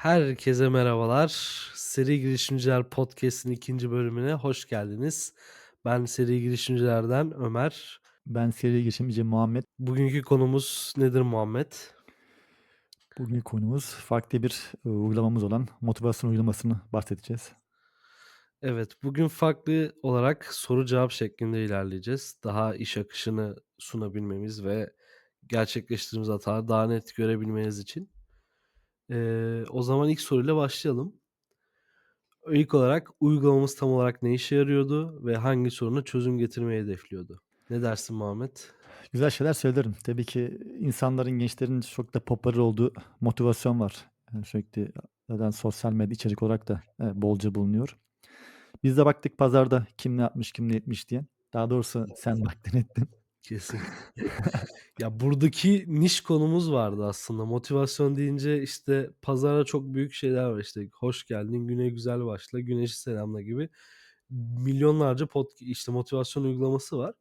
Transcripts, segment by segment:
Herkese merhabalar. Seri Girişimciler Podcast'in ikinci bölümüne hoş geldiniz. Ben Seri Girişimcilerden Ömer. Ben seri girişimci Muhammed. Bugünkü konumuz nedir Muhammed? Bugünkü konumuz farklı bir e, uygulamamız olan motivasyon uygulamasını bahsedeceğiz. Evet, bugün farklı olarak soru cevap şeklinde ilerleyeceğiz. Daha iş akışını sunabilmemiz ve gerçekleştirdiğimiz hataları daha net görebilmeniz için. Ee, o zaman ilk soruyla başlayalım. İlk olarak uygulamamız tam olarak ne işe yarıyordu ve hangi soruna çözüm getirmeyi hedefliyordu? Ne dersin Muhammed? Güzel şeyler söylerim. Tabii ki insanların, gençlerin çok da popüler olduğu motivasyon var. Yani sürekli zaten sosyal medya içerik olarak da e, bolca bulunuyor. Biz de baktık pazarda kim ne yapmış, kim ne etmiş diye. Daha doğrusu sen baktın ettin. Kesin. ya buradaki niş konumuz vardı aslında. Motivasyon deyince işte pazara çok büyük şeyler var işte. Hoş geldin, güne güzel başla, güneşi selamla gibi milyonlarca pod işte motivasyon uygulaması var.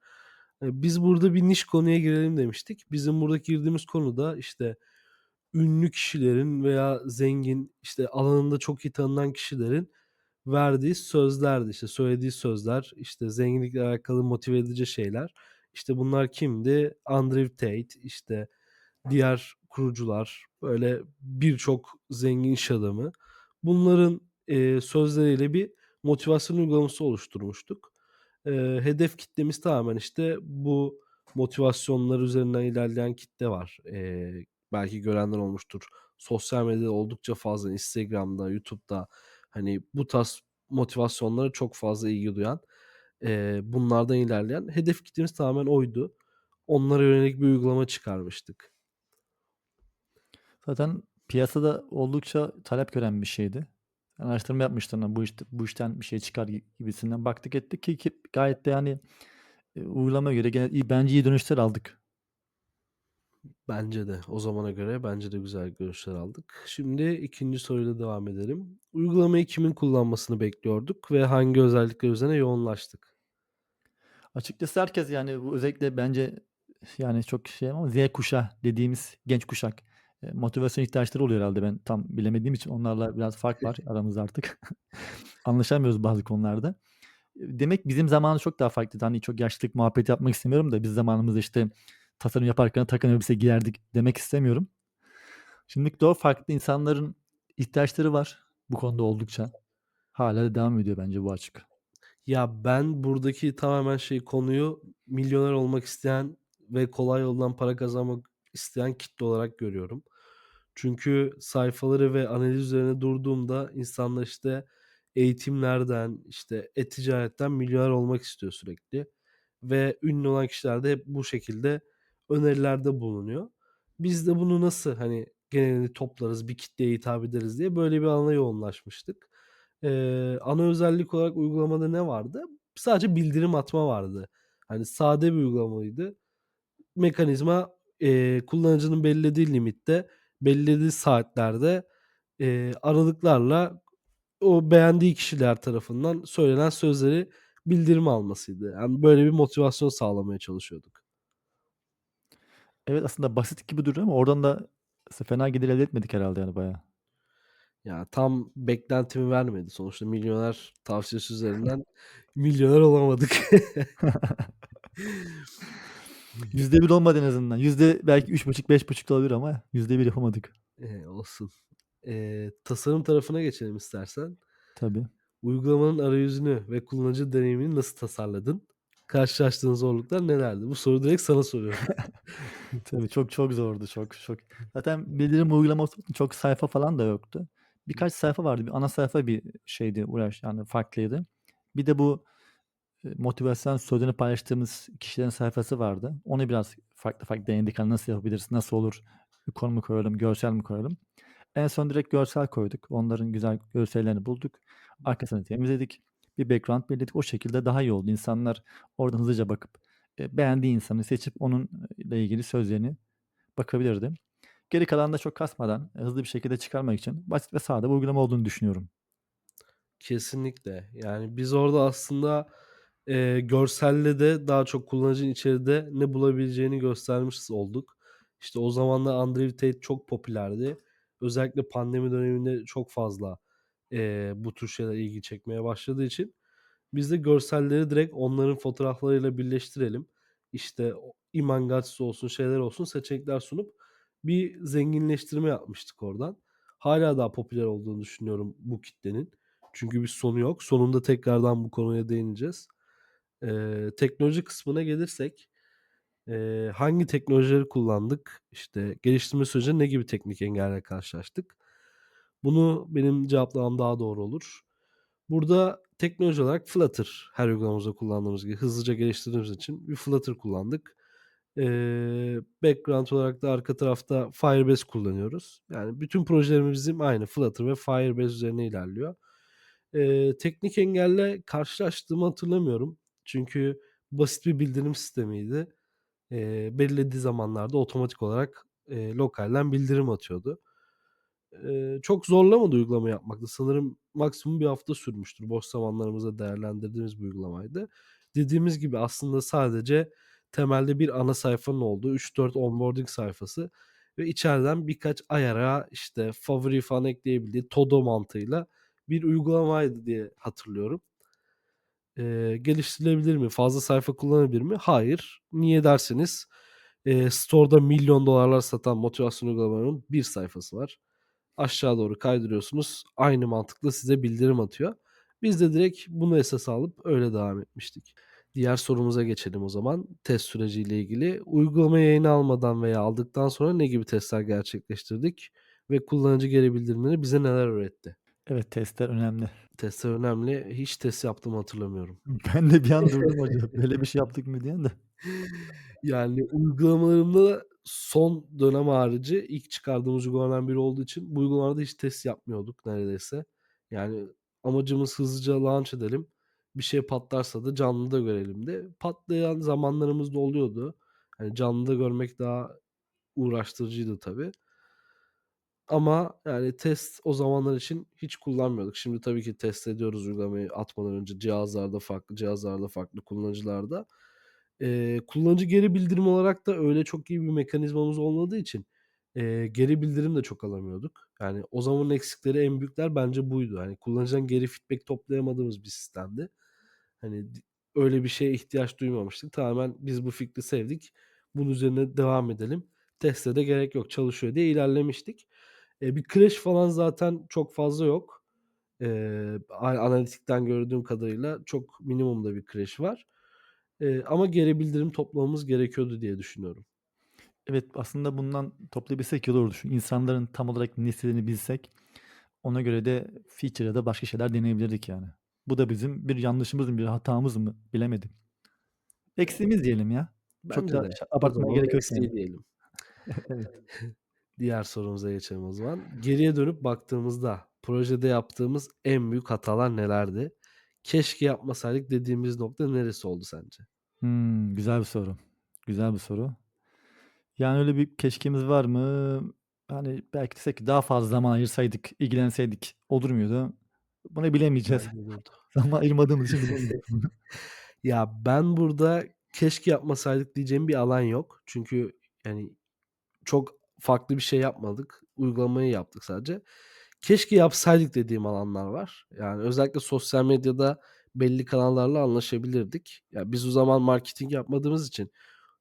E, biz burada bir niş konuya girelim demiştik. Bizim buradaki girdiğimiz konu da işte ünlü kişilerin veya zengin işte alanında çok iyi tanınan kişilerin verdiği sözlerdi. İşte söylediği sözler, işte zenginlikle alakalı motive edici şeyler. İşte bunlar kimdi? Andrew Tate, işte diğer kurucular, böyle birçok zengin iş adamı. Bunların eee, sözleriyle bir motivasyon uygulaması oluşturmuştuk. Eee, hedef kitlemiz tamamen işte bu motivasyonlar üzerinden ilerleyen kitle var. Eee, belki görenler olmuştur. Sosyal medyada oldukça fazla Instagram'da, YouTube'da hani bu tarz motivasyonlara çok fazla ilgi duyan, eee, bunlardan ilerleyen hedef kitlemiz tamamen oydu. Onlara yönelik bir uygulama çıkarmıştık. Zaten piyasada oldukça talep gören bir şeydi. Araştırma yapmıştım da bu işte bu işten bir şey çıkar gi gibisinden baktık ettik ki ki gayet de yani, eee, uygulamaya göre gene iyi bence iyi dönüşler aldık. Bence de. O zamana göre bence de güzel görüşler aldık. Şimdi ikinci soruyla devam edelim. Uygulamayı kimin kullanmasını bekliyorduk ve hangi özellikler üzerine yoğunlaştık? Açıkçası herkes yani bu özellikle bence yani çok şey ama Z kuşağı dediğimiz genç kuşak, eee, motivasyon ihtiyaçları oluyor herhâlde. Ben tam bilemediğim için onlarla biraz fark var aramızda artık. Anlaşamıyoruz bazı konularda. Eee, demek bizim zamanımız çok daha farklıydı. Hani çok yaşlılık muhabbeti yapmak istemiyorum da biz zamanımızda, işte, tasarım yaparken takım elbise giyerdik demek istemiyorum. Şimdiki daha farklı insanların ihtiyaçları var bu konuda oldukça. Hâlâ da devam ediyor bence bu açık. Ya, ben buradaki tamamen şey konuyu milyoner olmak isteyen ve kolay yoldan para kazanmak isteyen kitle olarak görüyorum. Çünkü sayfaları ve analiz üzerine durduğumda insanlar, işte, eğitimlerden, işte, e-ticaretten milyoner olmak istiyor sürekli ve ünlü olan kişiler de hep bu şekilde önerilerde bulunuyor. Biz de bunu nasıl, hani, genelini toplarız, bir kitleye hitap ederiz diye böyle bir alana yoğunlaşmıştık. Eee, ana özellik olarak uygulamada ne vardı? Sadece bildirim atma vardı. Hani, sade bir uygulamaydı. Mekanizma, eee, kullanıcının belirlediği limitte, belirlediği saatlerde, eee, aralıklarla o beğendiği kişiler tarafından söylenen sözleri bildirim almasıydı. Yani, böyle bir motivasyon sağlamaya çalışıyorduk. Evet, aslında basit gibi duruyor ama oradan da fena gelir elde etmedik herhâlde yani bayağı. Ya, tam beklentimi vermedi. Sonuçta milyoner tavsiyesi üzerinden milyoner olamadık. %1 olmadı en azından. Yüzde belki 3,5-5,5 da olabilir ama %1 yapamadık. Eee, olsun. Eee, tasarım tarafına geçelim istersen. Tabii. Uygulamanın arayüzünü ve kullanıcı deneyimini nasıl tasarladın? Karşılaştığın zorluklar nelerdi? Bu soruyu direkt sana soruyorum. Tabii çok çok zordu. Çok çok. Zaten bildirim uygulaması çok sayfa falan da yoktu. Birkaç sayfa vardı. Bir ana sayfa bir şeydi, uğraş yani farklıydı. Bir de bu, eee, motivasyon sözlerini paylaştığımız kişilerin sayfası vardı. Onu biraz farklı farklı denedik. Hani nasıl yapabiliriz, nasıl olur, ikon mu koyalım, görsel mi koyalım? En son direkt görsel koyduk. Onların güzel görsellerini bulduk. Arkasını temizledik. Bir background belirledik. O şekilde daha iyi oldu. İnsanlar oradan hızlıca bakıp, eee, beğendiği insanı seçip onunla ilgili sözlerini bakabilirdi. Geri kalanını da çok kasmadan, eee, hızlı bir şekilde çıkarmak için basit ve sade bir uygulama olduğunu düşünüyorum. Kesinlikle. Yani, biz orada aslında, eee, görselle de daha çok kullanıcının içeride ne bulabileceğini göstermiş olduk. İşte, o zamanlar Andrew Tate çok popülerdi. özellikle pandemi döneminde çok fazla, eee, bu tür şeyler ilgi çekmeye başladığı için biz de görselleri direkt onların fotoğraflarıyla birleştirelim. İşte, o Iman olsun, şeyler olsun seçenekler sunup bir zenginleştirme yapmıştık oradan. Hâlâ daha popüler olduğunu düşünüyorum bu kitlenin. Çünkü bir sonu yok. Sonunda tekrardan bu konuya değineceğiz. Eee, teknoloji kısmına gelirsek, eee, hangi teknolojileri kullandık? İşte, geliştirme sürecinde ne gibi teknik engellerle karşılaştık? Bunu benim cevaplamam daha doğru olur. Burada teknoloji olarak Flutter her uygulamamızda kullandığımız gibi hızlıca geliştirdiğimiz için bir Flutter kullandık. Background olarak da arka tarafta Firebase kullanıyoruz. Yani bütün projelerimiz bizim aynı Flutter ve Firebase üzerine ilerliyor. Teknik engelle karşılaştığımı hatırlamıyorum. Çünkü basit bir bildirim sistemiydi. Belirlediği zamanlarda otomatik olarak, eee, lokalden bildirim atıyordu. Eee, çok zorlamadı uygulama yapmakta. Sanırım maksimum bir hafta sürmüştür. Boş zamanlarımızda değerlendirdiğimiz bir uygulamaydı. Dediğimiz gibi aslında sadece temelde bir ana sayfanın olduğu 3-4 onboarding sayfası ve içeriden birkaç ayara, işte, favori falan ekleyebildiği Todo mantığıyla bir uygulamaydı diye hatırlıyorum. Eee, geliştirilebilir mi? Fazla sayfa kullanabilir mi? Hayır. Niye derseniz, eee, store'da milyon dolarlar satan motivasyon uygulamalarının bir sayfası var. Aşağı doğru kaydırıyorsunuz. Aynı mantıkla size bildirim atıyor. Biz de direkt bunu esas alıp öyle devam etmiştik. Diğer sorumuza geçelim o zaman. Test süreciyle ilgili. Uygulamayı yayına almadan veya aldıktan sonra ne gibi testler gerçekleştirdik ve kullanıcı geri bildirimleri bize neler öğretti? Evet, testler önemli. Testler önemli. Hiç test yaptığımı hatırlamıyorum. Ben de bir an durdum acaba böyle bir şey yaptık mı diye de. Yani uygulamalarımda son dönem harici ilk çıkardığımız uygulamalardan biri olduğu için bu uygulamalarda hiç test yapmıyorduk neredeyse. Yani amacımız hızlıca launch edelim. Bir şey patlarsa da canlıda görelimdi. Patlayan zamanlarımız da oluyordu. Hani canlıda görmek daha uğraştırıcıydı tabii. Ama yani test o zamanlar için hiç kullanmıyorduk. Şimdi tabii ki test ediyoruz uygulamayı atmadan önce cihazlarda farklı, cihazlarda farklı, kullanıcılarda. Eee, kullanıcı geri bildirim olarak da öyle çok iyi bir mekanizmamız olmadığı için, eee, geri bildirim de çok alamıyorduk. Yani o zamanın eksikleri en büyükler bence buydu. Hani kullanıcıdan geri feedback toplayamadığımız bir sistemdi. Hani öyle bir şeye ihtiyaç duymamıştık. Tamamen biz bu fikri sevdik. Bunun üzerine devam edelim. Teste de gerek yok, çalışıyor diye ilerlemiştik. Eee, bir crash falan zaten çok fazla yok. A analitikten gördüğüm kadarıyla çok minimumda bir crash var. Eee, ama geri bildirim toplamamız gerekiyordu diye düşünüyorum. Evet, aslında bundan toplayabilsek iyi olurdu. İnsanların tam olarak ne bilsek, ona göre de feature ya da başka şeyler deneyebilirdik yani. Bu da bizim bir yanlışımız mı, bir hatamız mı bilemedim. Eksiğimiz diyelim ya. Çok Bence da de. ş O abartmaya gerek yok yani. diyelim. Evet. Diğer sorumuza geçelim o zaman. Geriye dönüp baktığımızda projede yaptığımız en büyük hatalar nelerdi? Keşke yapmasaydık dediğimiz nokta neresi oldu sence? Hımm, güzel bir soru. Güzel bir soru. Yani öyle bir keşkemiz var mı? Hani, belki desek ki daha fazla zaman ayırsaydık, ilgilenseydik olur muydu? Bunu bilemeyeceğiz. Zaman ayırmadığımız için bilemiyoruz bunu. Ya, ben burada keşke yapmasaydık diyeceğim bir alan yok. Çünkü, yani, çok farklı bir şey yapmadık. Uygulamayı yaptık sadece. Keşke yapsaydık dediğim alanlar var. Yani, özellikle sosyal medyada belli kanallarla anlaşabilirdik. Ya, biz o zaman marketing yapmadığımız için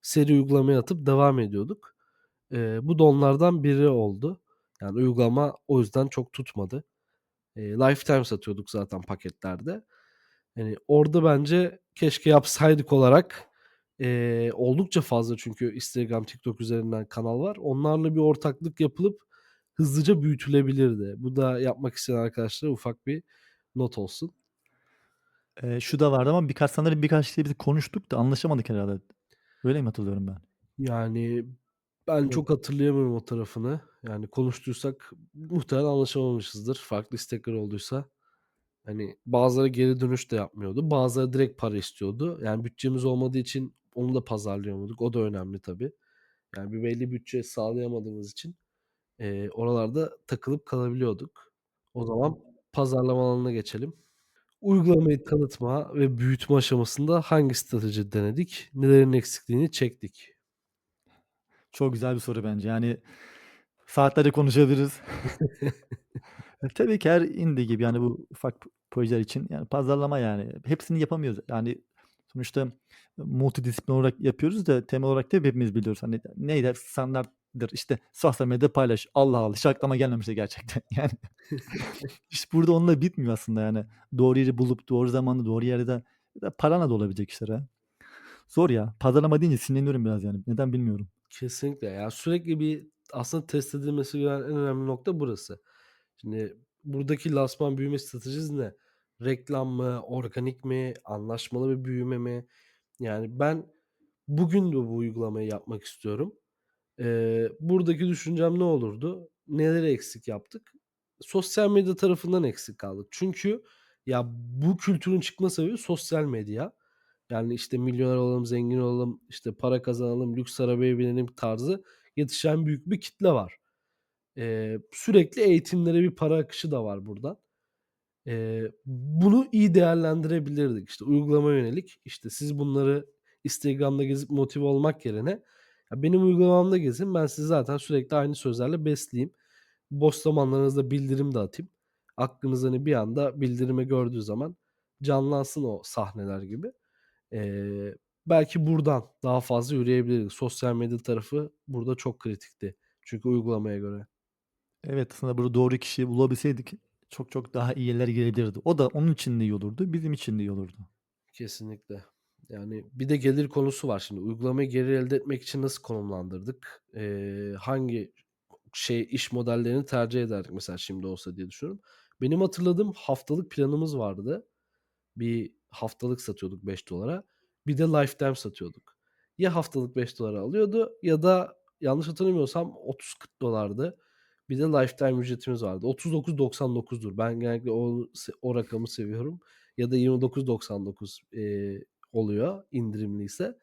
seri uygulamaya atıp devam ediyorduk. Eee, bu da onlardan biri oldu. Yani, uygulama o yüzden çok tutmadı. Eee, lifetime satıyorduk zaten paketlerde. Hani, orada bence keşke yapsaydık olarak, eee, oldukça fazla çünkü Instagram, TikTok üzerinden kanal var. Onlarla bir ortaklık yapılıp hızlıca büyütülebilirdi. Bu da yapmak isteyen arkadaşlara ufak bir not olsun. Eee, şu da vardı ama birkaç sanırım birkaç şey biz konuştuk da anlaşamadık herhâlde. Öyle mi hatırlıyorum ben? Yani, ben çok hatırlayamıyorum o tarafını. Yani, konuştuysak muhtemelen anlaşamamışızdır. Farklı istekler olduysa. Hani, bazıları geri dönüş de yapmıyordu. Bazıları direkt para istiyordu. Yani, bütçemiz olmadığı için onu da pazarlayamadık. O da önemli tabii. Yani, bir belli bütçe sağlayamadığımız için, eee, oralarda takılıp kalabiliyorduk. O zaman pazarlama alanına geçelim. Uygulamayı tanıtma ve büyütme aşamasında hangi strateji denedik? Nelerin eksikliğini çektik? Çok güzel bir soru bence. Yani Saatlerce konuşabiliriz. E, tabii ki her indie gibi, yani, bu ufak p projeler için, yani, pazarlama, yani. Hepsini yapamıyoruz. Yani, sonuçta multidisiplin olarak yapıyoruz da temel olarak da hepimiz biliyoruz. Hani, neydi? Standarttır, işte, sosyal medyada paylaş. Allah Allah! Hiç aklıma gelmemişti gerçekten, yani. İş burada onunla bitmiyor aslında, yani. Doğru yeri bulup doğru zamanda doğru yerde ya da paranla da olabilecek işler ha. Zor ya. Pazarlama deyince sinirleniyorum biraz, yani. Neden bilmiyorum. Kesinlikle. Ya, sürekli bir aslında test edilmesi gereken en önemli nokta burası. Şimdi buradaki lansman büyüme stratejiniz ne? Reklam mı, organik mi, anlaşmalı bir büyüme mi? Yani ben bugün de bu uygulamayı yapmak istiyorum. Eee, buradaki düşüncem ne olurdu? Neleri eksik yaptık? Sosyal medya tarafından eksik kaldık. Çünkü ya bu kültürün çıkma sebebi sosyal medya. Yani, işte, milyoner olalım, zengin olalım, işte, para kazanalım, lüks arabaya binelim tarzı yetişen büyük bir kitle var. Eee, sürekli eğitimlere bir para akışı da var buradan. Eee, bunu iyi değerlendirebilirdik. İşte, uygulamaya yönelik, işte, siz bunları Instagram'da gezip motive olmak yerine, ya, benim uygulamamda gezin, ben sizi zaten sürekli aynı sözlerle besleyeyim. Boş zamanlarınızda bildirim de atayım. Aklınız, hani, bir anda bildirimi gördüğü zaman canlansın o sahneler gibi. Eee, belki buradan daha fazla yürüyebilirdik. Sosyal medya tarafı burada çok kritikti çünkü uygulamaya göre. Evet, aslında burada doğru kişiyi bulabilseydik çok çok daha iyi yerlere gelebilirdi. O da onun için de iyi olurdu, bizim için de iyi olurdu. Kesinlikle. Yani bir de gelir konusu var şimdi. Uygulamayı gelir elde etmek için nasıl konumlandırdık? Eee, hangi şey, iş modellerini tercih ederdik mesela şimdi olsa diye düşünüyorum. Benim hatırladığım haftalık planımız vardı. Bir haftalık satıyorduk $5'a. Bir de lifetime satıyorduk. Ya haftalık $5'a alıyordu ya da yanlış hatırlamıyorsam $30-40'dı. Bir de lifetime ücretimiz vardı. $39.99'dur. Ben genellikle o o rakamı seviyorum. Ya da $29.99 eee, oluyor indirimliyse.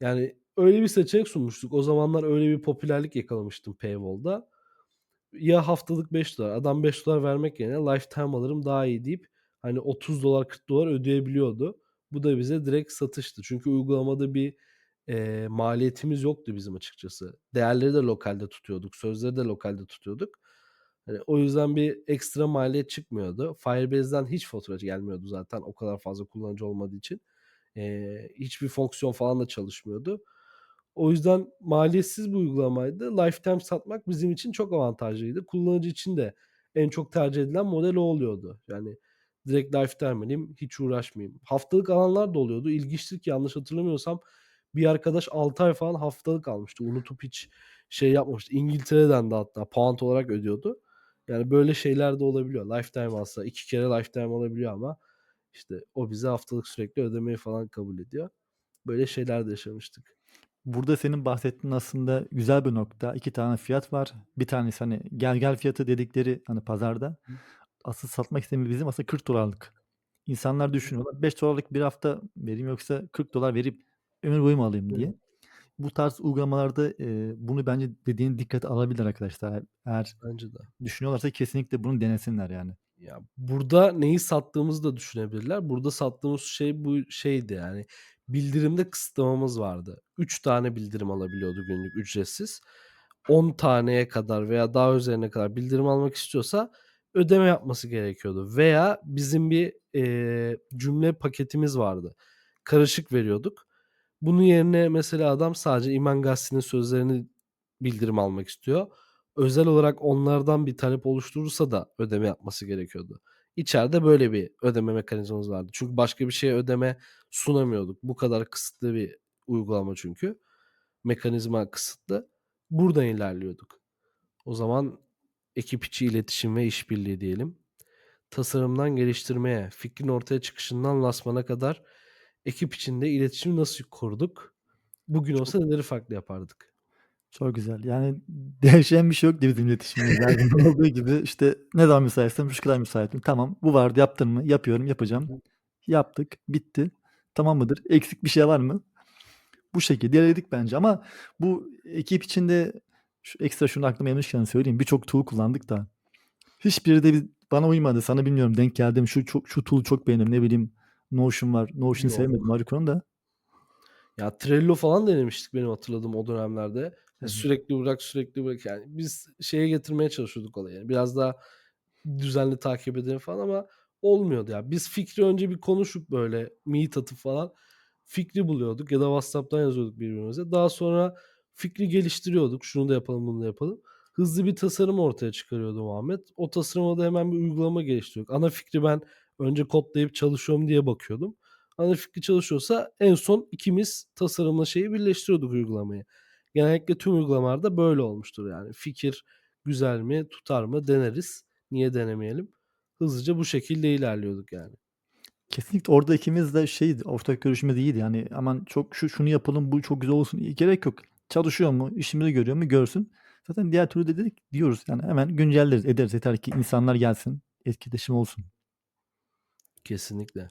Yani öyle bir seçenek sunmuştuk. O zamanlar öyle bir popülerlik yakalamıştım paywall'da. Ya haftalık $5 adam $5 vermek yerine lifetime alırım daha iyi deyip hani $30 $40 ödeyebiliyordu. Bu da bize direkt satıştı. Çünkü uygulamada bir, eee, maliyetimiz yoktu bizim açıkçası. Değerleri de lokalde tutuyorduk. Sözleri de lokalde tutuyorduk. Hani o yüzden bir ekstra maliyet çıkmıyordu. Firebase'den hiç fatura gelmiyordu zaten o kadar fazla kullanıcı olmadığı için. Eee, hiçbir fonksiyon falan da çalışmıyordu. O yüzden maliyetsiz bir uygulamaydı. Lifetime satmak bizim için çok avantajlıydı. Kullanıcı için de en çok tercih edilen model o oluyordu. Yani direkt lifetime alayım, hiç uğraşmayayım. Haftalık alanlar da oluyordu. İlginçtir ki yanlış hatırlamıyorsam bir arkadaş 6 ay falan haftalık almıştı. Unutup hiç şey yapmamıştı. İngiltere'den de hatta pound olarak ödüyordu. Yani böyle şeyler de olabiliyor. Lifetime alsa 2 kere lifetime alabiliyor ama işte o bize haftalık sürekli ödemeyi falan kabul ediyor. Böyle şeyler de yaşamıştık. Burada senin bahsettiğin aslında güzel bir nokta. 2 tane fiyat var. Bir tanesi, hani, gel gel fiyatı dedikleri, hani, pazarda. Asıl satmak istediğimiz bizim aslında $40'lık. İnsanlar düşünüyorlar, $5'lık bir hafta vereyim yoksa $40 verip ömür boyu mu alayım diye. Bu tarz uygulamalarda, eee, bunu bence dediğin dikkate alabilirler arkadaşlar. Eğer Bence de. düşünüyorlarsa kesinlikle bunu denesinler yani. Ya, burada neyi sattığımızı da düşünebilirler. Burada sattığımız şey bu şeydi yani bildirimde kısıtlamamız vardı. 3 tane bildirim alabiliyordu günlük ücretsiz. 10 taneye kadar veya daha üzerine kadar bildirim almak istiyorsa ödeme yapması gerekiyordu veya bizim bir, eee, cümle paketimiz vardı. Karışık veriyorduk. Bunun yerine mesela adam sadece İman Gazetesi'nin sözlerini bildirim almak istiyor. Özel olarak onlardan bir talep oluşturursa da ödeme yapması gerekiyordu. İçeride böyle bir ödeme mekanizmamız vardı. Çünkü başka bir şeye ödeme sunamıyorduk. Bu kadar kısıtlı bir uygulama çünkü. Mekanizma kısıtlı. Buradan ilerliyorduk. O zaman ekip içi iletişim ve işbirliği diyelim. Tasarımdan geliştirmeye, fikrin ortaya çıkışından lansmana kadar ekip içinde iletişimi nasıl kurduk? Bugün olsa neleri farklı yapardık? Çok güzel. Yani değişen bir şey yok bizim iletişimimizde. Zaman olduğu gibi, işte, ne zaman müsaitsin, şu kadar müsaitim. Tamam, bu vardı, yaptın mı? Yapıyorum, yapacağım. Yaptık, bitti. Tamam mıdır? Eksik bir şey var mı? Bu şekilde ilerledik bence ama bu ekip içinde şu ekstra şunu aklıma gelmişken söyleyeyim. Birçok tool kullandık da hiçbiri de bi bana uymadı. Sana bilmiyorum denk geldi mi? Şu çok şu tool'u çok beğendim. Ne bileyim Notion var. Notion'u Yok. sevmedim ayrı konu da. Ya Trello falan denemiştik benim hatırladığım o dönemlerde. Hı Ya, hı. sürekli bırak, sürekli bırak. Yani biz şeye getirmeye çalışıyorduk olayı, yani biraz daha düzenli takip edelim falan ama olmuyordu ya. Biz fikri önce bir konuşup böyle meet atıp falan fikri buluyorduk ya da WhatsApp'tan yazıyorduk birbirimize. Daha sonra fikri geliştiriyorduk. Şunu da yapalım, bunu da yapalım. Hızlı bir tasarım ortaya çıkarıyordu Muhammed. O tasarıma da hemen bir uygulama geliştiriyorduk. Ana fikri ben önce kodlayıp çalışıyor mu diye bakıyordum. Ana fikri çalışıyorsa en son ikimiz tasarımla şeyi birleştiriyorduk uygulamayı. Genellikle tüm uygulamalarda böyle olmuştur yani. Fikir güzel mi, tutar mı deneriz. Niye denemeyelim? Hızlıca bu şekilde ilerliyorduk yani. Kesinlikle orada ikimiz de şeydi, ortak görüşümüz iyiydi. Yani aman çok şu şunu yapalım, bu çok güzel olsun. Gerek yok. Çalışıyor mu, işimizi görüyor mu görsün. Zaten diğer türlü de dedik diyoruz yani hemen güncelleriz, ederiz. Yeter ki insanlar gelsin, etkileşim olsun. Kesinlikle.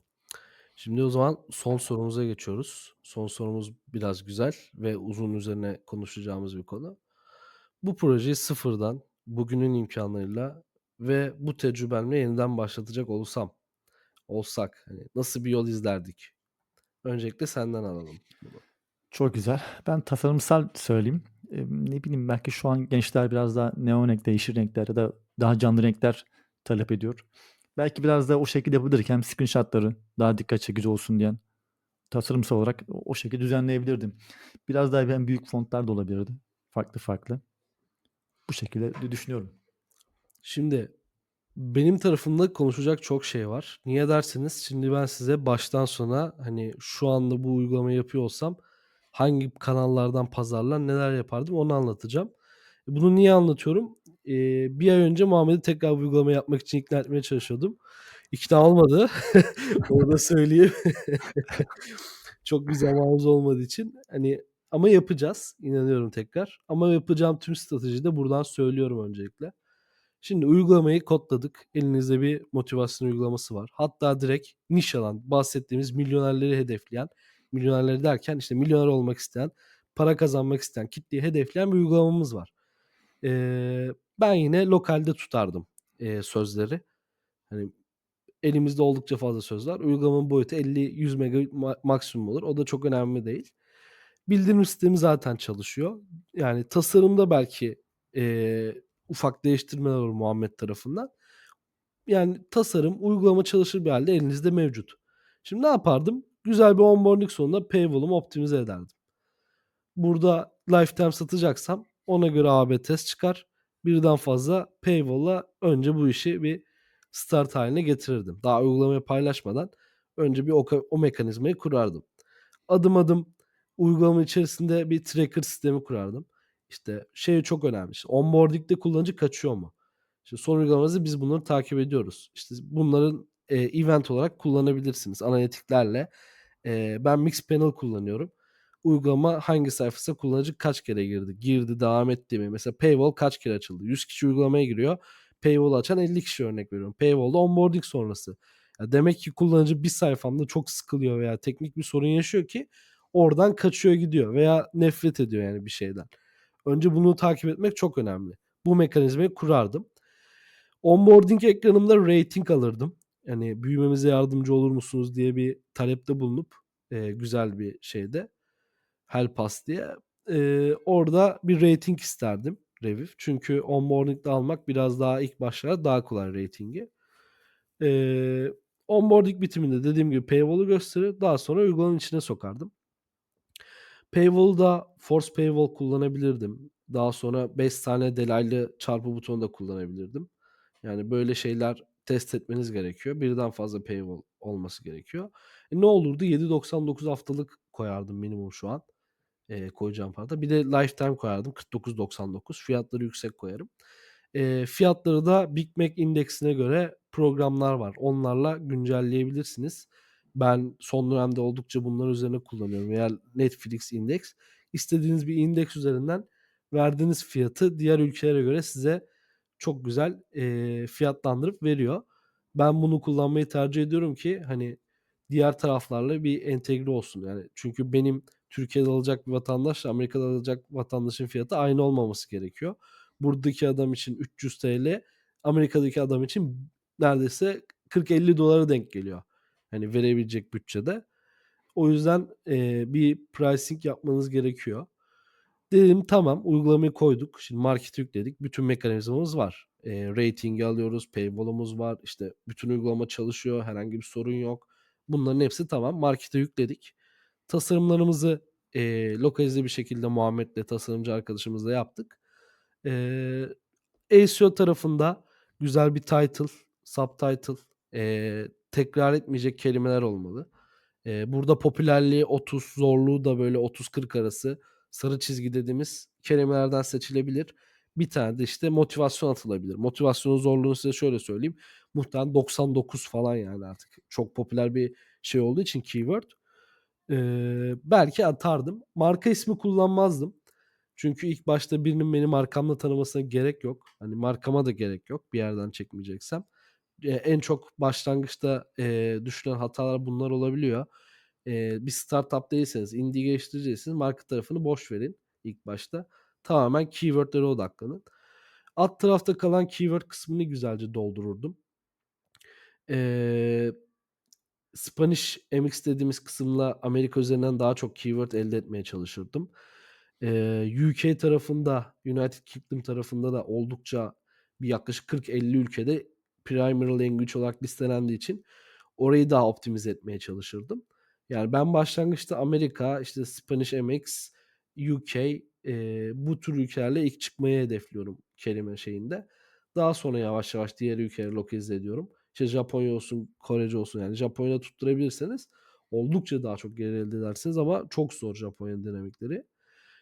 Şimdi o zaman son sorumuza geçiyoruz. Son sorumuz biraz güzel ve uzun üzerine konuşacağımız bir konu. Bu projeyi sıfırdan, bugünün imkânlarıyla ve bu tecrübenle yeniden başlatacak olsam olsak, hani, nasıl bir yol izlerdik? Öncelikle senden alalım bunu. Çok güzel. Ben tasarımsal söyleyeyim. Emm, ne bileyim, belki şu an gençler biraz daha neon renkler, yeşil renkler ya da daha canlı renkler talep ediyor. Belki biraz da o şekilde yapabilirken screenshot'ları daha dikkat çekici olsun diye tasarımsal olarak o şekilde düzenleyebilirdim. Biraz daha hem büyük fontlar da olabilirdi, farklı farklı. Bu şekilde dü düşünüyorum. Şimdi benim tarafımda konuşacak çok şey var. Niye derseniz şimdi ben size baştan sona, hani, şu anda bu uygulamayı yapıyor olsam hangi kanallardan pazarlar, neler yapardım onu anlatacağım. Bunu niye anlatıyorum? Eee, 1 ay önce Muhammed'i tekrar bu uygulamayı yapmak için ikna etmeye çalışıyordum. İkna olmadı. Onu da söyleyeyim. Çok bir zamanımız olmadığı için. Hani, ama yapacağız. İnanıyorum tekrar. Ama yapacağım tüm stratejiyi de buradan söylüyorum öncelikle. Şimdi uygulamayı kodladık. Elinizde bir motivasyon uygulaması var. Hatta direkt niş alan, bahsettiğimiz milyonerleri hedefleyen, milyonerleri derken, işte, milyoner olmak isteyen, para kazanmak isteyen kitleyi hedefleyen bir uygulamamız var. Eee, ben yine lokalde tutardım, eee, sözleri. Hani, elimizde oldukça fazla söz var. Uygulamanın boyutu 50-100 megabit ma maksimum olur. O da çok önemli değil. Bildirim sistemi zaten çalışıyor. Yani tasarımda belki, eee, ufak değiştirmeler olur Muhammed tarafından. Yani tasarım, uygulama çalışır bir hâlde elinizde mevcut. Şimdi ne yapardım? Güzel bir onboarding sonunda paywall'umu optimize ederdim. Burada lifetime satacaksam ona göre A/B test çıkar. Birden fazla paywall'la önce bu işi bir start hâline getirirdim. Daha uygulamayı paylaşmadan önce bir o o mekanizmayı kurardım. Adım adım uygulama içerisinde bir tracker sistemi kurardım. İşte, şey çok önemli, işte, onboarding'de kullanıcı kaçıyor mu? İşte, son uygulamamızda biz bunları takip ediyoruz. İşte, bunların, eee, event olarak kullanabilirsiniz analitiklerle. Eee, ben Mixpanel kullanıyorum. Uygulama hangi sayfasına kullanıcı kaç kere girdi? Girdi, devam etti mi? Mesela paywall kaç kere açıldı? 100 kişi uygulamaya giriyor. Paywall'u açan 50 kişi örnek veriyorum. Paywall'da onboarding sonrası. Ya, demek ki kullanıcı bir sayfamda çok sıkılıyor veya teknik bir sorun yaşıyor ki oradan kaçıyor gidiyor veya nefret ediyor yani bir şeyden. Önce bunu takip etmek çok önemli. Bu mekanizmayı kurardım. Onboarding ekranımda rating alırdım. Hani, büyümemize yardımcı olur musunuz diye bir talepte bulunup, eee, güzel bir şeyde, help us diye. Eee, orada bir rating isterdim, review. Çünkü onboarding'de almak biraz daha ilk başlarda daha kolay rating'i. Eee, onboarding bitiminde dediğim gibi paywall'u gösterir. Daha sonra uygulamanın içine sokardım. Paywall'da force paywall kullanabilirdim. Daha sonra 5 tane delaylı çarpı butonu da kullanabilirdim. Yani, böyle şeyler test etmeniz gerekiyor. Birden fazla paywall olması gerekiyor. E, ne olurdu? 7.99 haftalık koyardım minimum şu an, eee, koyacağım parada. Bir de lifetime koyardım 49.99 fiyatları yüksek koyarım. Eee, fiyatları da Big Mac indeksine göre programlar var. Onlarla güncelleyebilirsiniz. Ben son dönemde oldukça bunlar üzerine kullanıyorum veya Netflix indeks. İstediğiniz bir indeks üzerinden verdiğiniz fiyatı diğer ülkelere göre size çok güzel, eee, fiyatlandırıp veriyor. Ben bunu kullanmayı tercih ediyorum ki, hani, diğer taraflarla bir entegre olsun. Yani, çünkü benim Türkiye'de alacak bir vatandaşla Amerika'da alacak vatandaşın fiyatı aynı olmaması gerekiyor. Buradaki adam için $300 Amerika'daki adam için neredeyse $40-50'a denk geliyor. Hani, verebilecek bütçede. O yüzden, eee, bir pricing yapmanız gerekiyor. Dedim tamam, uygulamayı koyduk. Şimdi markete yükledik. Bütün mekanizmamız var. Eee, rating'i alıyoruz, paywall'umuz var. İşte bütün uygulama çalışıyor. Herhangi bir sorun yok. Bunların hepsi tamam. Markete yükledik. Tasarımlarımızı, eee, lokalize bir şekilde Muhammed'le tasarımcı arkadaşımızla yaptık. Eee, SEO tarafında güzel bir title, subtitle, eee, tekrar etmeyecek kelimeler olmalı. Eee, burada popülerliği 30, zorluğu da böyle 30-40 arası sarı çizgi dediğimiz kelimelerden seçilebilir. Bir tane de işte motivasyon atılabilir. Motivasyonun zorluğunu size şöyle söyleyeyim. Muhtemelen 99 falan yani artık. Çok popüler bir şey olduğu için keyword. Eee, belki atardım. Marka ismi kullanmazdım. Çünkü ilk başta birinin beni markamla tanımasına gerek yok. Hani markama da gerek yok bir yerden çekmeyeceksem. Eee, en çok başlangıçta, eee, düşülen hatalar bunlar olabiliyor. Eee, bir startup değilseniz, indie geliştiriciyseniz marka tarafını boş verin ilk başta. Tamamen keyword'lere odaklanın. Alt tarafta kalan keyword kısmını güzelce doldururdum. Eee, Spanish MX dediğimiz kısımla Amerika üzerinden daha çok keyword elde etmeye çalışırdım. Eee, UK tarafında, United Kingdom tarafında da oldukça bir yaklaşık 40-50 ülkede primary language olarak listelendiği için orayı daha optimize etmeye çalışırdım. Yani ben başlangıçta Amerika, işte Spanish MX, UK, eee, bu tür ülkelerle ilk çıkmayı hedefliyorum kelime şeyinde. Daha sonra yavaş yavaş diğer ülkelere lokalize ediyorum. İşte Japonya olsun, Korece olsun yani Japonya'da tutturabilirseniz oldukça daha çok gelir elde edersiniz ama çok zor Japonya dinamikleri.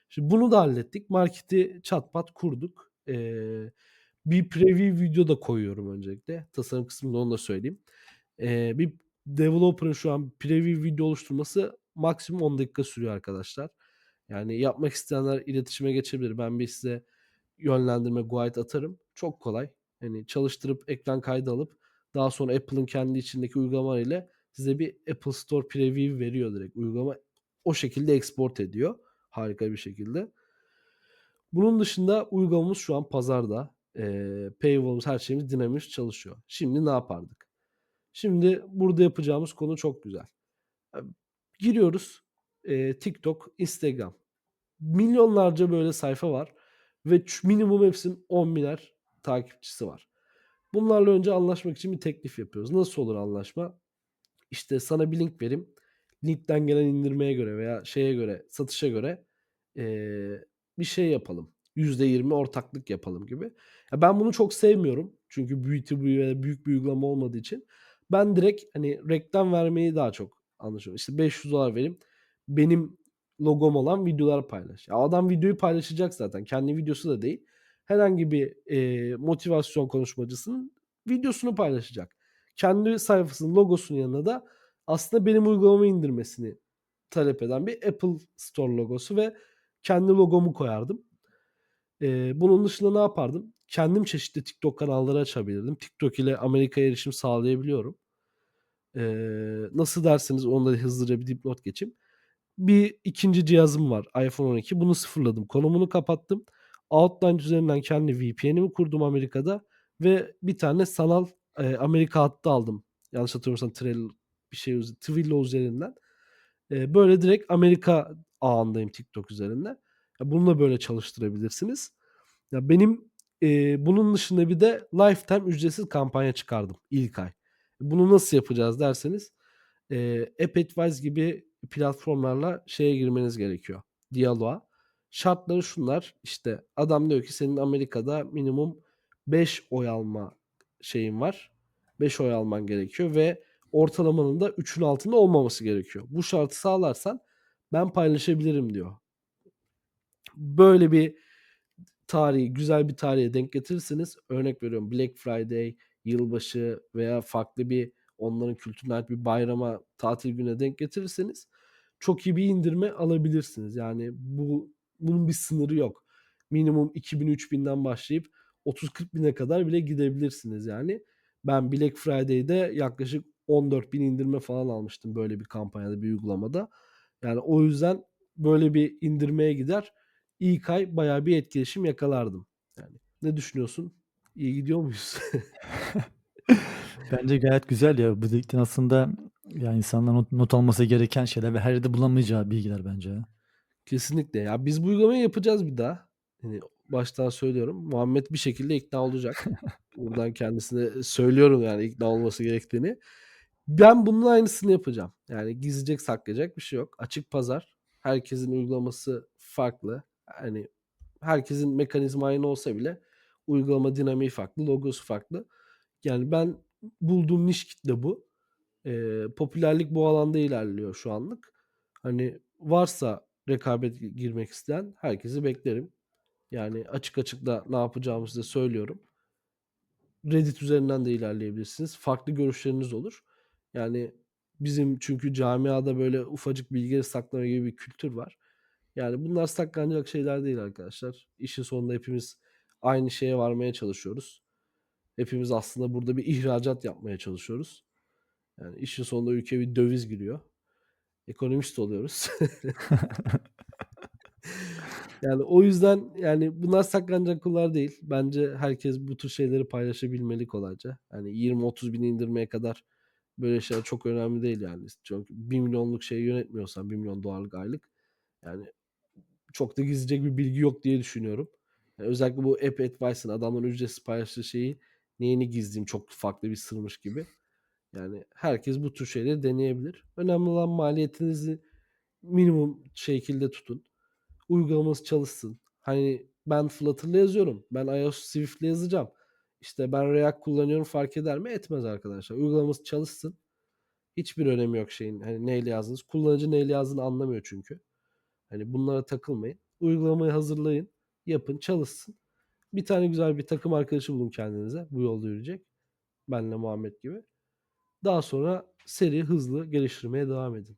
Şimdi bunu da hallettik. Marketi çat pat kurduk. Eee, bir preview video da koyuyorum öncelikle. Tasarım kısmında onu da söyleyeyim. Eee, bir developer'ın şu an preview video oluşturması maksimum 10 dakika sürüyor arkadaşlar. Yani yapmak isteyenler iletişime geçebilir. Ben bir size yönlendirme guide atarım. Çok kolay. Hani çalıştırıp ekran kaydı alıp daha sonra Apple'ın kendi içindeki uygulamalarıyla size bir Apple Store preview veriyor direkt. Uygulama o şekilde export ediyor. Harika bir şekilde. Bunun dışında uygulamamız şu an pazarda. Eee, paywall'umuz, her şeyimiz dinamik çalışıyor. Şimdi ne yapardık? Şimdi burada yapacağımız konu çok güzel. Giriyoruz, eee, TikTok, Instagram. Milyonlarca böyle sayfa var ve minimum hepsinin 10.000'er takipçisi var. Bunlarla önce anlaşmak için bir teklif yapıyoruz. Nasıl olur anlaşma? İşte sana bir link vereyim. Linkten gelen indirmeye göre veya şeye göre, satışa göre, eee, bir şey yapalım. %20 ortaklık yapalım gibi. Ya, ben bunu çok sevmiyorum. Çünkü beauty veya büyük bir uygulama olmadığı için. Ben direkt, hani, reklam vermeyi daha çok anlaşıyorum. İşte $500 vereyim, benim logom olan videolar paylaş. Ya, adam videoyu paylaşacak zaten. Kendi videosu da değil. Herhangi bir, eee, motivasyon konuşmacısının videosunu paylaşacak. Kendi sayfasının logosunun yanına da aslında benim uygulamamı indirmesini talep eden bir Apple Store logosu ve kendi logomu koyardım. Eee, bunun dışında ne yapardım? Kendim çeşitli TikTok kanalları açabilirdim. TikTok ile Amerika'ya erişim sağlayabiliyorum. Eee, nasıl derseniz da hızlıca bir dipnot geçeyim. Bir 2'nci cihazım var iPhone 12. Bunu sıfırladım. Konumunu kapattım. Outline üzerinden kendi VPN'imi kurdum Amerika'da ve bir tane sanal, eee, Amerika hattı aldım. Yanlış hatırlamıyorsam Trell bir şey Twilio üzerinden. Eee, böyle direkt Amerika ağındayım TikTok üzerinde. Ya, bunu da böyle çalıştırabilirsiniz. Ya, benim, eee, bunun dışında bir de lifetime ücretsiz kampanya çıkardım ilk ay. Bunu nasıl yapacağız derseniz, eee, AppAdvice gibi platformlarla şeye girmeniz gerekiyor, diyaloğa. Şartları şunlar: İşte, adam diyor ki senin Amerika'da minimum 5 oy alma şeyin var. 5 oy alman gerekiyor ve ortalamanın da 3'ün altında olmaması gerekiyor. Bu şartı sağlarsan ben paylaşabilirim diyor. Böyle bir tarihi, güzel bir tarihe denk getirirseniz, örnek veriyorum Black Friday, yılbaşı veya farklı bir onların kültürüne bir bayrama, tatil gününe denk getirirseniz çok iyi bir indirme alabilirsiniz. Yani bu bunun bir sınırı yok. Minimum 2000-3000'den başlayıp 30-40.000'e kadar bile gidebilirsiniz yani. Ben Black Friday'de yaklaşık 14.000 indirme falan almıştım böyle bir kampanyada, bir uygulamada. Yani o yüzden böyle bir indirmeye gider, ilk ay bayağı bir etkileşim yakalardım. Yani ne düşünüyorsun? İyi gidiyor muyuz? Bence gayet güzel ya. Bu dediklerin aslında, ya, insanların not not alması gereken şeyler ve her yerde bulamayacağı bilgiler bence ya. Kesinlikle. Ya, biz bu uygulamayı yapacağız bir daha. Hani, baştan söylüyorum. Muhammed bir şekilde ikna olacak. Buradan kendisine söylüyorum, yani, ikna olması gerektiğini. Ben bunun aynısını yapacağım. Yani, gizleyecek, saklayacak bir şey yok. Açık pazar. Herkesin uygulaması farklı. Hani, herkesin mekanizma aynı olsa bile uygulama dinamiği farklı, logosu farklı. Yani, ben bulduğum niş kitle bu. Eee, popülerlik bu alanda ilerliyor şu anlık. Hani, varsa rekabet gi girmek isteyen herkesi beklerim. Yani, açık açık da ne yapacağımı size söylüyorum. Reddit üzerinden de ilerleyebilirsiniz. Farklı görüşleriniz olur. Yani, bizim çünkü camiada böyle ufacık bilgileri saklama gibi bir kültür var. Yani, bunlar saklanacak şeyler değil arkadaşlar. İşin sonunda hepimiz aynı şeye varmaya çalışıyoruz. Hepimiz aslında burada bir ihracat yapmaya çalışıyoruz. Yani, işin sonunda ülkeye bir döviz giriyor. Ekonomist oluyoruz. Yani, o yüzden, yani, bunlar saklanacak konular değil. Bence herkes bu tür şeyleri paylaşabilmeli kolayca. Hani, 20-30 bin indirmeye kadar böyle şeyler çok önemli değil, yani. Çünkü $1.000.000'luk şeyi yönetmiyorsan, $1.000.000 aylık, yani, çok da gizleyecek bir bilgi yok diye düşünüyorum. Ya, özellikle bu App Advice'ın adamların ücretsiz paylaştığı şeyi neyini gizleyeyim çok farklı bir sırmış gibi. Yani, herkes bu tür şeyleri deneyebilir. Önemli olan maliyetinizi minimum şekilde tutun. Uygulamanız çalışsın. Hani, ben Flutter'la yazıyorum. Ben iOS Swift'le yazacağım. İşte, ben React kullanıyorum fark eder mi? Etmez arkadaşlar. Uygulamanız çalışsın. Hiçbir önemi yok şeyin, hani, neyle yazdığınız. Kullanıcı neyle yazdığını anlamıyor çünkü. Hani, bunlara takılmayın. Uygulamayı hazırlayın, yapın, çalışsın. Bir tane güzel bir takım arkadaşı bulun kendinize bu yolda yürüyecek. Benle Muhammed gibi. Daha sonra seri, hızlı geliştirmeye devam edin.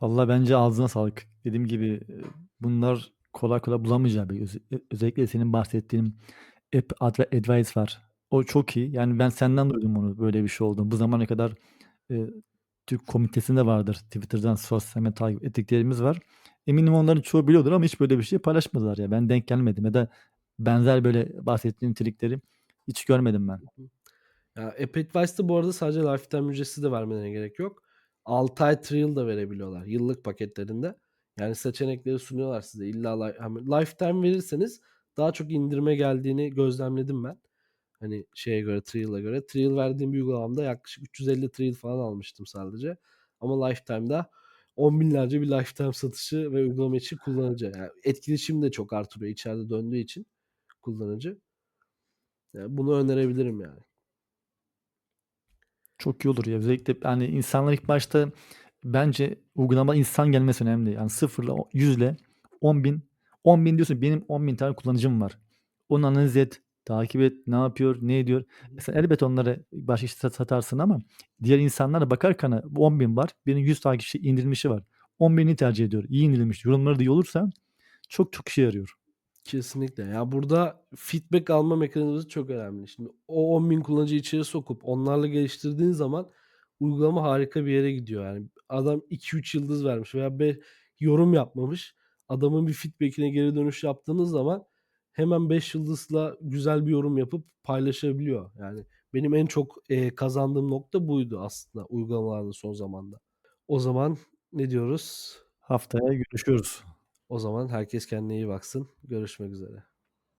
Vallahi bence ağzına sağlık. Dediğim gibi, eee, bunlar kolay kolay bulamayacağın bir e özellikle senin bahsettiğin App Adv Advice var. O çok iyi. Yani, ben senden duydum bunu, böyle bir şey olduğunu. Bu zamana kadar, eee, Türk komünitesinde vardır. Twitter'dan sosyal medya takip ettiklerimiz var. Eminim onların çoğu biliyordur ama hiç böyle bir şey paylaşmadılar ya. Ben denk gelmedim ya da benzer böyle bahsettiğin trikleri hiç görmedim ben. Ya, App Advice'da bu arada sadece lifetime ücretsiz de vermelerine gerek yok. 6 ay trial da verebiliyorlar yıllık paketlerinde. Yani, seçenekleri sunuyorlar size. İlla li hani, lifetime verirseniz daha çok indirime geldiğini gözlemledim ben. Hani, şeye göre, trial'a göre. Trial verdiğim bir uygulamamda yaklaşık 350 trial falan almıştım sadece. Ama lifetime'da on binlerce bir lifetime satışı ve uygulama içi kullanıcı. Yani, etkileşim de çok artırıyor içeride döndüğü için kullanıcı. Ya, bunu önerebilirim yani. Çok iyi olur ya. Özellikle, hani, insanlar ilk başta bence uygulamaya insan gelmesi önemli. Yani, 0'la o 100'le 10.000 10.000 diyorsun, benim 10.000 tane kullanıcım var. Onu analiz et, takip et, ne yapıyor, ne ediyor? E, sen elbet onlara başka işte sa satarsın ama diğer insanlar da bakarken bu 10.000 var, benim 100 takipçi indirmişi var. 10.000'ini tercih ediyor. İyi indirilmiş, yorumları da iyi olursa çok çok işe yarıyor. Kesinlikle. Ya, burada feedback alma mekanizması çok önemli. Şimdi o 10.000 kullanıcıyı içeri sokup onlarla geliştirdiğin zaman uygulama harika bir yere gidiyor yani. Adam 2-3 yıldız vermiş veya be yorum yapmamış. Adamın bir feedback'ine geri dönüş yaptığınız zaman hemen 5 yıldızla güzel bir yorum yapıp paylaşabiliyor. Yani, benim en çok, eee, kazandığım nokta buydu aslında uygulamalarda son zamanda. O zaman ne diyoruz? Haftaya görüşürüz. O zaman herkes kendine iyi baksın. Görüşmek üzere.